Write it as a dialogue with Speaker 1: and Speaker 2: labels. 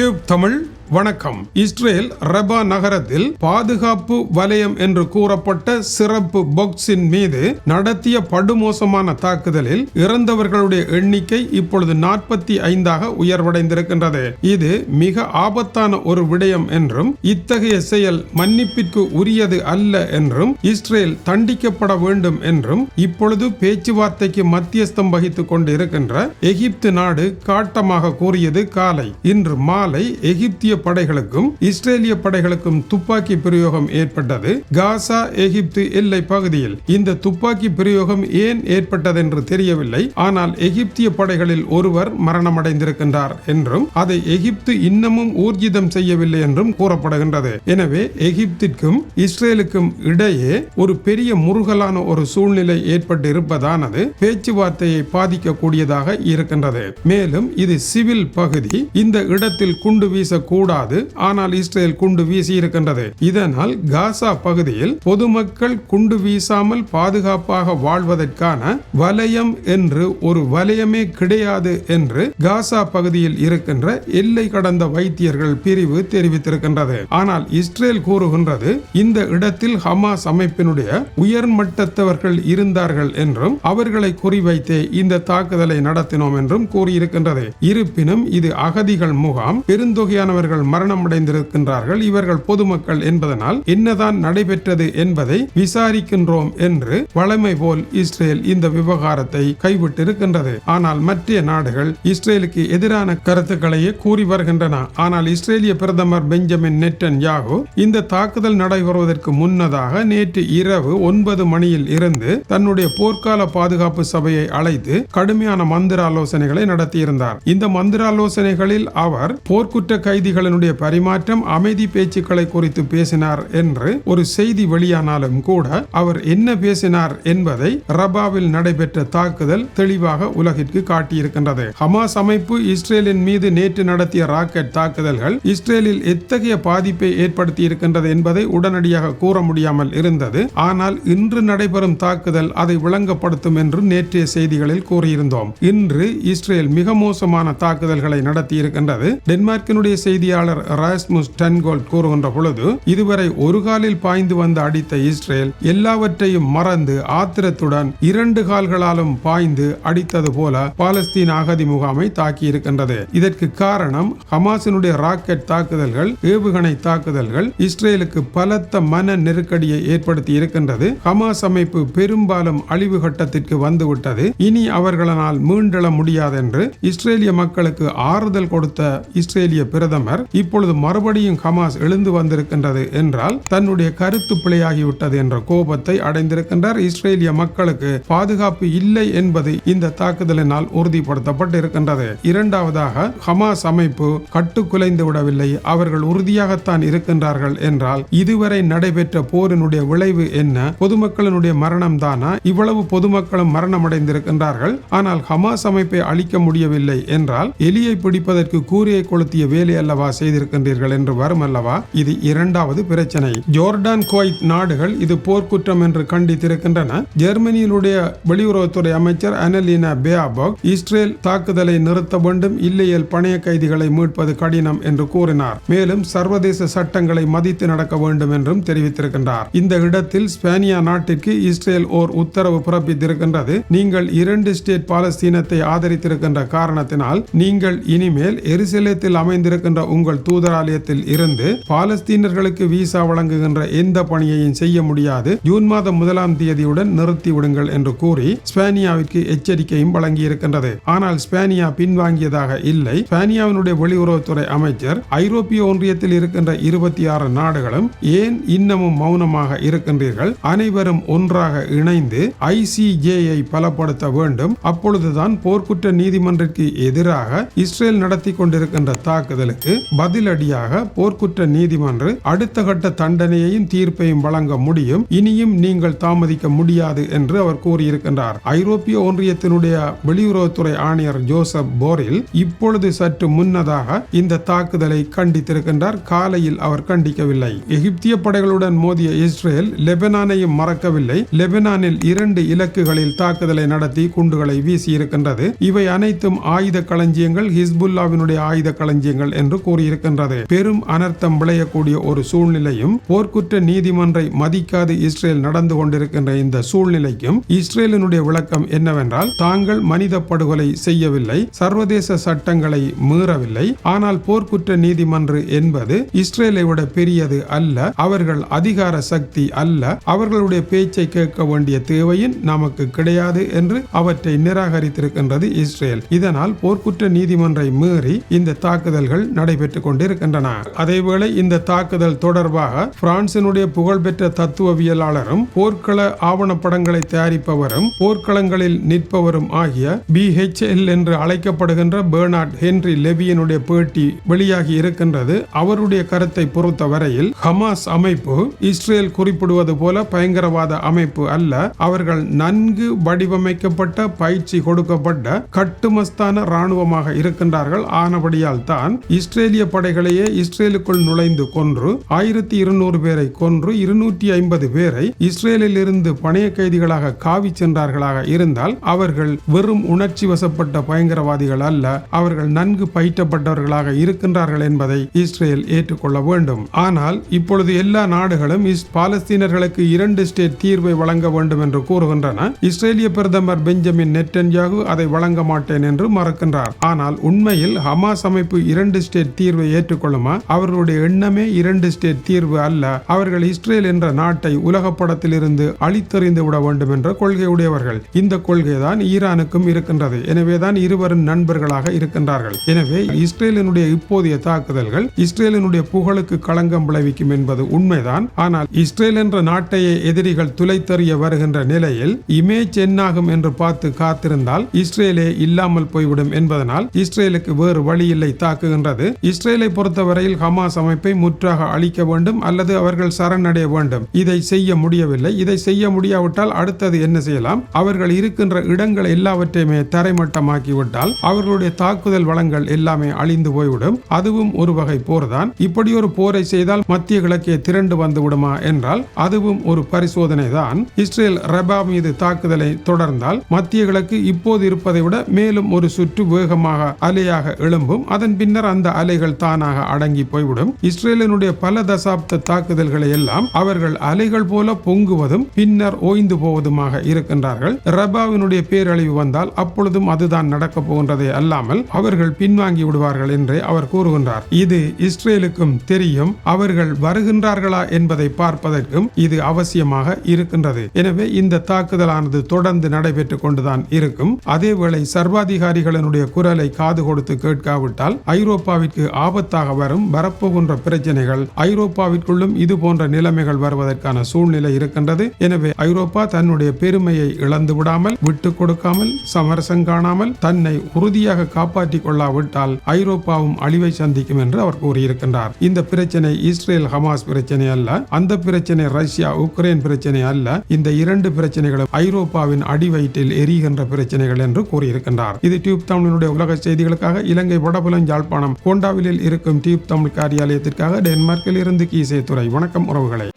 Speaker 1: Tube Tamil வணக்கம். Israel ரபா நகரத்தில் பாதுகாப்பு வலயம் என்று கூறப்பட்ட சிறப்பு பொக்ஸின் மீது நடத்திய படுமோசமான தாக்குதலில் இறந்தவர்களுடைய எண்ணிக்கை இப்பொழுது நாற்பத்தி ஐந்தாக உயர்வடைந்திருக்கின்றது. இது மிக ஆபத்தான ஒரு விடயம் என்றும் இத்தகைய செயல் மன்னிப்பிற்கு உரியது அல்ல என்றும் இஸ்ரேல் தண்டிக்கப்பட வேண்டும் என்றும் இப்பொழுது பேச்சுவார்த்தைக்கு மத்தியஸ்தம் வகித்துக் கொண்டு இருக்கின்ற எகிப்து நாடு காட்டமாக கூறியது காலை. இன்று மாலை எகிப்திய படைகளுக்கும் இஸ்ரேலிய படைகளுக்கும் துப்பாக்கி பிரயோகம் ஏற்பட்டது. காசா எகிப்து எல்லை பகுதியில். இந்த துப்பாக்கி பிரயோகம் ஏன் ஏற்பட்டது என்று தெரியவில்லை. ஆனால் எகிப்திய படைகளில் ஒருவர் மரணமடைந்திருக்கின்றார் என்றும் அதை எகிப்து இன்னமும் ஊர்ஜிதம் செய்யவில்லை என்றும் கூறப்படுகின்றது. எனவே எகிப்திற்கும் இஸ்ரேலுக்கும் இடையே ஒரு பெரிய முருகலான ஒரு சூழ்நிலை ஏற்பட்டு இருப்பதானது பேச்சுவார்த்தையை பாதிக்கக்கூடியதாக இருக்கின்றது. மேலும் இது சிவில் பகுதி. இந்த இடத்தில் குண்டு வீசக்கூடாது ஆனால் இஸ்ரேல் குண்டு வீசி இருக்கின்றது. இதனால் காசா பகுதியில் பொதுமக்கள் குண்டு வீசாமல் பாதுகாப்பாக வாழ்வதற்கான வலயம் என்று ஒரு வலயமே கிடையாது என்று காசா பகுதியில் இருக்கின்ற எல்லை கடந்த வைத்தியர்கள் பிரிவு தெரிவித்திருக்கின்றது. ஆனால் இஸ்ரேல் கூறுகின்றது இந்த இடத்தில் ஹமாஸ் அமைப்பினுடைய உயர்மட்டத்தவர்கள் இருந்தார்கள் என்றும் அவர்களை குறிவைத்தே இந்த தாக்குதலை நடத்தினோம் என்றும் கூறியிருக்கின்றது. இருப்பினும் இது அகதிகள் முகாம் பெருந்தொகையானவர்கள் மரணமடைந்திருக்கின்றார்கள். இவர்கள் பொதுமக்கள் என்பதனால் என்னதான் நடைபெற்றது என்பதை விசாரிக்கின்றோம் என்று வழமை போல் இஸ்ரேல் இந்த விவகாரத்தை கைவிட்டிருக்கின்றது. ஆனால் மற்ற நாடுகள் இஸ்ரேலுக்கு எதிரான கருத்துக்களையே கூறி வருகின்றன. ஆனால் இஸ்ரேலிய பிரதமர் பெஞ்சமின் நெட்டன் யாகு இந்த தாக்குதல் நடைபெறுவதற்கு முன்னதாக நேற்று இரவு ஒன்பது மணியில் இருந்து தன்னுடைய போர்க்கால பாதுகாப்பு சபையை அழைத்து கடுமையான மந்திர ஆலோசனைகளை நடத்தியிருந்தார். இந்த மந்திர ஆலோசனைகளில் அவர் போர்க்குற்ற கைதிகளினுடைய பரிமாற்றம் அமைதி பேச்சுக்களை குறித்து பேசினார் என்று ஒரு செய்தி வெளியானாலும் கூட அவர் என்ன பேசினார் என்பதை ரபாவில் நடைபெற்ற தாக்குதல் தெளிவாக உலகிற்கு காட்டியிருக்கின்றது. ஹமாஸ் அமைப்பு இஸ்ரேலின் மீது நேற்று நடத்திய ராக்கெட் தாக்குதல்கள் இஸ்ரேலில் எத்தகைய பாதிப்பை ஏற்படுத்தி இருக்கின்றது என்பதை உடனடியாக கூற முடியாமல் இருந்தது. ஆனால் இன்று நடைபெறும் தாக்குதல் அதை விளங்கப்படுத்தும் என்று நேற்றைய செய்திகளில் கூறியிருந்தோம். இன்று இஸ்ரேல் மிக மோசமான தாக்குதல்களை நடத்தி இருக்கின்றது டென்மார்க்கினுடைய செய்தியாளர் ராஸ்முஸ் டன்கோல்ட் கூறுகின்ற பொழுது இதுவரை ஒரு காலில் பாய்ந்து வந்து அடித்த இஸ்ரேல் எல்லாவற்றையும் மறந்து ஆத்திரத்துடன் இரண்டு கால்களாலும் பாய்ந்து அடித்தது போல பாலஸ்தீன் அகதி முகாமை தாக்கி இருக்கின்றது. இதற்கு காரணம் ஹமாசினுடைய ராக்கெட் தாக்குதல்கள் ஏவுகணை தாக்குதல்கள் இஸ்ரேலுக்கு பலத்த மன நெருக்கடியை ஏற்படுத்தி இருக்கின்றது. ஹமாஸ் அமைப்பு பெரும்பாலும் அழிவு கட்டத்திற்கு வந்துவிட்டது. இனி அவர்களால் மீண்டெழ முடியாது என்று இஸ்ரேலிய மக்களுக்கு ஆறுதல் கொடுத்த இஸ்ரேலிய பிரதமர் இப்பொழுது மறுபடியும் ஹமாஸ் எழுந்து வந்திருக்கின்றது என்றால் தன்னுடைய கருத்து பிழையாகிவிட்டது என்ற கோபத்தை அடைந்திருக்கின்றார். இஸ்ரேலிய மக்களுக்கு பாதுகாப்பு இல்லை என்பது இந்த தாக்குதலினால் உறுதிப்படுத்தப்பட்டு இருக்கின்றது இரண்டாவதாக ஹமாஸ் அமைப்பு கட்டுக்குலைந்து விடவில்லை. அவர்கள் உறுதியாகத்தான் இருக்கின்றார்கள் என்றால் இதுவரை நடைபெற்ற போரினுடைய விளைவு என்ன? பொதுமக்களினுடைய மரணம் தானா? இவ்வளவு பொதுமக்களும் மரணமடைந்திருக்கின்றார்கள். ஆனால் ஹமாஸ் அமைப்பை அழிக்க முடியவில்லை என்றால் எலியை பிடிப்பதற்கு கூரையை கொளுத்திய வேலை அல்லவா செய்திருக்கின்றீர்கள் என்று வரும் அல்லவா? இது இரண்டாவது பிரச்சனை. ஜோர்டான் குவைத் நாடுகள் இது போர்க்குற்றம் என்று கண்டித்திருக்கின்றன. ஜெர்மனியினுடைய வெளியுறவுத்துறை அமைச்சர் அனலினா பேஆபாக் இஸ்ரேல் தாக்குதலை நிறுத்த வேண்டும் இல்லையில் பணைய கைதிகளை மீட்பது கடினம் என்று கூறினார். மேலும் சர்வதேச சட்டங்களை மதித்து நடக்க வேண்டும் என்றும் தெரிவித்திருக்கின்றார். இந்த இடத்தில் ஸ்பேனியா நாட்டிற்கு இஸ்ரேல் ஓர் உத்தரவு பிறப்பித்திருக்கின்றது. நீங்கள் இரண்டு ஸ்டேட் பாலஸ்தீனத்தை ஆதரித்திருக்கின்ற காரணத்தினால் நீங்கள் இனிமேல் எருசலேத்தில் அமைந்திருக்கின்ற உங்கள் தூதராலயத்தில் இருந்து பாலஸ்தீனர்களுக்கு விசா வழங்குகின்ற எந்த பணியையும் செய்ய முடியாது. ஜூன் மாதம் முதலாம் தேதியுடன் நிறுத்தி விடுங்கள் என்று கூறி ஸ்பேனியாவிற்கு எச்சரிக்கையும் வழங்கியிருக்கின்றது. ஆனால் ஸ்பேனியா பின்வாங்கியதாக இல்லை. ஸ்பேனியாவினுடைய வெளியுறவுத்துறை அமைச்சர் ஐரோப்பிய ஒன்றியத்தில் இருக்கின்ற இருபத்தி ஆறு நாடுகளும் ஏன் இன்னமும் மௌனமாக இருக்கின்றீர்கள்? அனைவரும் ஒன்றாக இணைந்து ஐசிஜேயை பலப்படுத்த வேண்டும். அப்பொழுதுதான் போர்க்குற்ற நீதிமன்றத்திற்கு எதிராக இஸ்ரேல் நடத்தி கொண்டிருக்கின்ற தாக்குதலுக்கு பதிலடியாக போர்க்குற்ற நீதிமன்று அடுத்த கட்ட தண்டனையையும் தீர்ப்பையும் வழங்க முடியும். இனியும் நீங்கள் தாமதிக்க முடியாது என்று அவர் கூறியிருக்கின்றார். ஐரோப்பிய ஒன்றியத்தினுடைய வெளியுறவுத்துறை ஆணையர் ஜோசப் போரில் இப்பொழுது சற்று முன்னதாக இந்த தாக்குதலை கண்டித்திருக்கின்றார். காலையில் அவர் கண்டிக்கவில்லை. எகிப்திய படைகளுடன் மோதிய இஸ்ரேல் லெபனானையும் மறக்கவில்லை. லெபனானில் இரண்டு இலக்குகளில் தாக்குதலை நடத்தி குண்டுகளை வீசியிருக்கின்றது. இவை அனைத்தும் ஆயுத களஞ்சியங்கள் ஹிஸ்புல்லாவினுடைய ஆயுத களஞ்சியங்கள் என்று கூறி கூறியிருக்கின்றது பெரும் அனர்த்தம் விளையக்கூடிய ஒரு சூழ்நிலையும் போர்க்குற்ற நீதிமன்றை மதிக்காது இஸ்ரேல் நடந்து கொண்டிருக்கின்ற இந்த சூழ்நிலைக்கும் இஸ்ரேலினுடைய விளக்கம் என்னவென்றால் தாங்கள் மனித படுகொலை செய்யவில்லை சர்வதேச சட்டங்களை மீறவில்லை ஆனால் போர்க்குற்ற நீதிமன்று என்பது இஸ்ரேலை விட பெரியது அல்ல அவர்கள் அதிகார சக்தி அல்ல அவர்களுடைய பேச்சை கேட்க வேண்டிய தேவையும் நமக்கு கிடையாது என்று அவற்றை நிராகரித்திருக்கின்றது இஸ்ரேல். இதனால் போர்க்குற்ற நீதிமன்றை மீறி இந்த தாக்குதல்கள் நடைபெற்றுக் கொண்டிருக்கின்றன அதேவேளை இந்த தாக்குதல் தொடர்பாக பிரான்சினுடைய புகழ்பெற்ற தத்துவவியலாளரும் போர்க்கள ஆவணப்படங்களை தயாரிப்பவரும் போர்க்களங்களில் நிற்பவரும் ஆகிய பி என்று அழைக்கப்படுகின்ற பெர்னார்ட் ஹென்ரி லெவியனுடைய பேட்டி வெளியாகி இருக்கின்றது. அவருடைய கருத்தை பொறுத்த வரையில் ஹமாஸ் அமைப்பு இஸ்ரேல் குறிப்பிடுவது போல பயங்கரவாத அமைப்பு அல்ல. அவர்கள் நன்கு வடிவமைக்கப்பட்ட பயிற்சி கொடுக்கப்பட்ட கட்டுமஸ்தான ராணுவமாக இருக்கின்றார்கள். ஆனபடியால் தான் இஸ்ரேலிய படைகளையே இஸ்ரேலுக்குள் நுழைந்து கொன்று ஆயிரத்தி இருநூறு பேரை கொன்று இருநூற்றி ஐம்பது பேரை இஸ்ரேலில் இருந்து பணைய கைதிகளாக காவி சென்றார்களாக இருந்தால் அவர்கள் வெறும் உணர்ச்சி வசப்பட்ட பயங்கரவாதிகள் அல்ல அவர்கள் நன்கு பயிற்றப்பட்டவர்களாக இருக்கின்றார்கள் என்பதை இஸ்ரேல் ஏற்றுக்கொள்ள வேண்டும். ஆனால் இப்பொழுது எல்லா நாடுகளும் பாலஸ்தீனர்களுக்கு இரண்டு ஸ்டேட் தீர்வை வழங்க வேண்டும் என்று கூறுகின்றன. இஸ்ரேலிய பிரதமர் பெஞ்சமின் நெட்டன்யாகு அதை வழங்க மாட்டேன் என்று மறுக்கின்றார். ஆனால் உண்மையில் ஹமாஸ் அமைப்பு இரண்டு ஸ்டேட் தீர்வு தீர்வை ஏற்றுக்கொள்ளுமா? அவர்களுடைய எண்ணமே இரண்டு ஸ்டேட் தீர்வு அல்ல. அவர்கள் இஸ்ரேல் என்ற நாட்டை உலக படத்தில் இருந்து அழித்தறிந்து விட வேண்டும் என்ற கொள்கை உடையவர்கள். இந்த கொள்கைதான் ஈரானுக்கும் இருக்கின்றது. எனவேதான் இருவரும் நண்பர்களாக இருக்கின்றார்கள். எனவே இஸ்ரேலினுடைய இப்போதைய தாக்குதல்கள் இஸ்ரேலினுடைய புகழுக்கு களங்கம் விளைவிக்கும் என்பது உண்மைதான். ஆனால் இஸ்ரேல் என்ற நாட்டையே எதிரிகள் துளைத்தறிய வருகின்ற நிலையில் இமேஜ் என்னாகும் என்று பார்த்து காத்திருந்தால் இஸ்ரேலே இல்லாமல் போய்விடும் என்பதனால் இஸ்ரேலுக்கு வேறு வழி இல்லை தாக்குகின்றது. இஸ்ரேலை பொறுத்தவரையில் ஹமாஸ் அமைப்பை முற்றாக அழிக்க வேண்டும் அல்லது அவர்கள் சரணடைய வேண்டும். இதை செய்ய முடியவில்லை. இதை செய்ய முடியாவிட்டால் அடுத்தது என்ன செய்யலாம்? அவர்கள் இருக்கின்ற இடங்கள் எல்லாவற்றையுமே தரைமட்டமாக்கிவிட்டால் அவர்களுடைய தாக்குதல் வளங்கள் எல்லாமே அழிந்து போய்விடும். அதுவும் ஒரு வகை போர்தான். இப்படி ஒரு போரை செய்தால் மத்திய கிழக்கே திரண்டு வந்து விடுமா என்றால் அதுவும் ஒரு பரிசோதனை தான் இஸ்ரேல் ரபா மீது தாக்குதலை தொடர்ந்தால் மத்திய கிழக்கு இப்போது இருப்பதை விட மேலும் ஒரு சுற்று வேகமாக அலையாக எழும்பும். அதன் பின்னர் அந்த அலை அலைகள் தானாக அடங்கி போய்விடும். இஸ்ரேலினுடைய பல தசாப்த தாக்குதல்களை எல்லாம் அவர்கள் அலைகள் போல பொங்குவதும் பின்னர் ஓய்ந்து போவதுமாக இருக்கின்றார்கள். ரபாவினுடைய பேரழிவு வந்தால் அப்பொழுதும் அதுதான் நடக்கப் போகின்றதே அல்லாமல் அவர்கள் பின்வாங்கி விடுவார்கள் என்று அவர் கூறுகின்றார். இது இஸ்ரேலுக்கும் தெரியும். அவர்கள் வருகின்றார்களா என்பதை பார்ப்பதற்கும் இது அவசியமாக இருக்கின்றது. எனவே இந்த தாக்குதலானது தொடர்ந்து நடைபெற்றுக் கொண்டுதான் இருக்கும். அதேவேளை சர்வாதிகாரிகளினுடைய குரலை காது கொடுத்து கேட்காவிட்டால் ஐரோப்பாவிற்கு ஆபத்தாக வரும் வரப்போகின்ற பிரச்சனைகள் ஐரோப்பாவிற்குள்ளும் இது போன்ற நிலைமைகள் வருவதற்கான சூழ்நிலை இருக்கின்றது. எனவே ஐரோப்பா தன்னுடைய பெருமையை இழந்து விடாமல் விட்டு கொடுக்காமல் சமரசம் காணாமல் தன்னை உறுதியாக காப்பாற்றிக் கொள்ளாவிட்டால் ஐரோப்பாவும் அழிவை சந்திக்கும் என்று அவர் கூறியிருக்கின்றார். இந்த பிரச்சனை இஸ்ரேல் ஹமாஸ் பிரச்சனை அல்ல அந்த பிரச்சனை ரஷ்யா உக்ரைன் பிரச்சனை அல்ல இந்த இரண்டு பிரச்சனைகளும் ஐரோப்பாவின் அடிவயிற்றில் எரிகின்ற பிரச்சனைகள் என்று கூறியிருக்கின்றார். இது டியூப் தமிழனுடைய உலக செய்திகளுக்காக இலங்கை வடபுலம் யாழ்ப்பாணம் இந்தியாவில் இருக்கும் டியூப் தமிழ் காரியாலயத்திற்காக டென்மார்க்கில் இருந்து கீசே துறை வணக்கம் உறவுகளை.